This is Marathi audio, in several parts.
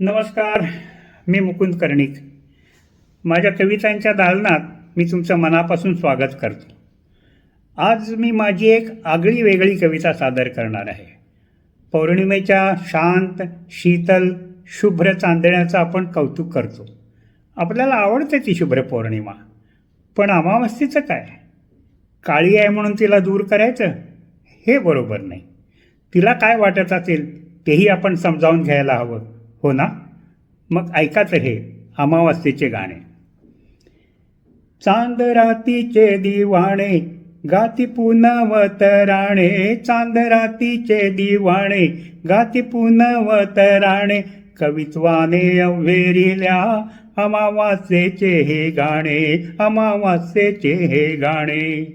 नमस्कार मी मुकुंद कर्णिक. माझ्या कवितांच्या दालनात मी तुमचं मनापासून स्वागत करतो. आज मी माझी एक आगळी वेगळी कविता सादर करणार आहे. पौर्णिमेच्या शांत शीतल शुभ्र चांदण्याचं आपण कौतुक करतो. आपल्याला आवडते ती शुभ्र पौर्णिमा. पण अमावस्येचं काय? काळी आहे म्हणून तिला दूर करायचं? हे बरोबर नाही. तिला काय वाटत असेल तेही आपण समजावून घ्यायला हवं. हो ना? मग ऐका तर हे अमावास्येचे गाणे. चांद रातीचे दिवाणे गाती पुनवतराणे चांद रातीचे दिवाणे गाती पुनवतराणे कवित्वाने अव्हेरिल्या अमावास्येचे हे गाणे अमावास्येचे हे गाणे.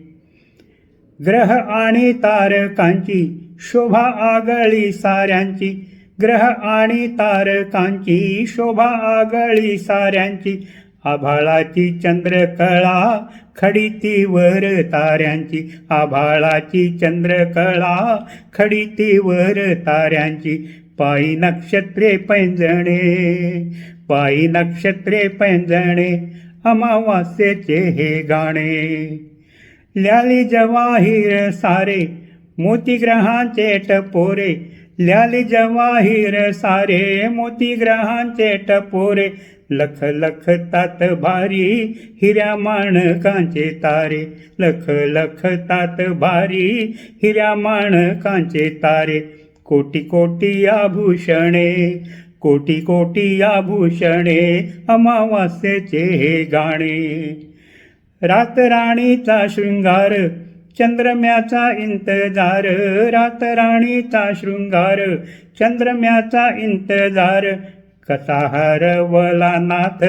ग्रह आणि तारकांची शोभा आगळी साऱ्यांची ग्रह आणि तारकांची शोभा आगळी साऱ्यांची. आभाळाची चंद्रकळा खडीतीवर ताऱ्यांची. आभाळाची चंद्रकळा खडीतीवर ताऱ्यांची. पायी नक्षत्रे पैंजणे पायी नक्षत्रे पैंजणे अमावास्येचे हे गाणे. ल्याली जवाहीर सारे मोतीग्रहांचे टपोरे ल्याली जवाहीर सारे मोतीग्रहांचे टपोरे लख लख तात भारी हिऱ्या माणकांचे तारे लख लख तात भारी हिऱ्या माणकांचे तारे कोटी कोटी आभूषणे कोटी कोटी आभूषणे अमावास्येचे हे गाणे. रात राणीचा शृंगार चंद्रम्याचा इंतजार रात राणीचा शृंगार चंद्रम्याचा इंतजार कसा हरवला नाथ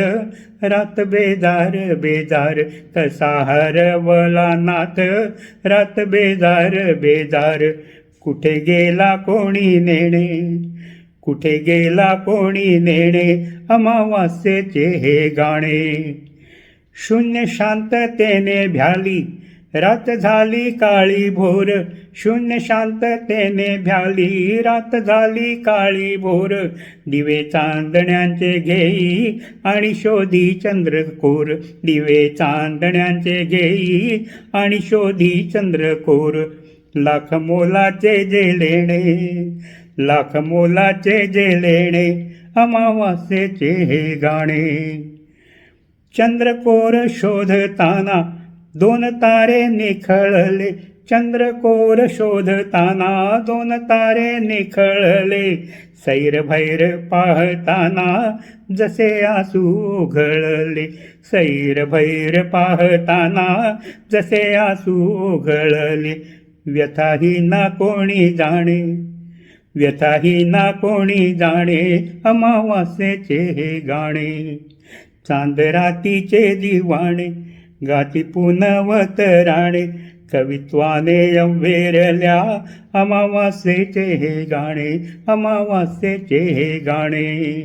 रात बेजार बेजार कसा हरवला नाथ रात बेजार बेजार कुठे गेला कोणी नेणे? कुठे गेला कोणी नेणे? अमावास्येचे हे गाणे. शून्य शांततेने भ्याली रात झाली काळी भोर शून्य शांततेने भ्याली. रात झाली काळी भोर दिवे चांदण्यांचे घेई आणि शोधी चंद्रकोर. दिवे चांदण्यांचे घेई आणि शोधी चंद्रकोर. लाख मोलाचे जे लेणे लाख मोलाचे जे लेणे अमावास्येचे हे गाणे. चंद्रकोर शोधताना दोन तारे निखळले चंद्रकोर शोधताना दोन तारे निखळले. सैरभैर पाहताना जसे आसू घळले सैरभैर पाहताना जसे आसू घळले व्यथाही ना कोणी जाणे व्यथाही ना कोणी जाणे अमावास्येचे हे गाणे. चांदरातीचे दिवाणे गाती पुनवत राणे कवित्वाने अवेरल्या अमावास्येचे हे गाणे अमावास्येचे हे गाणे.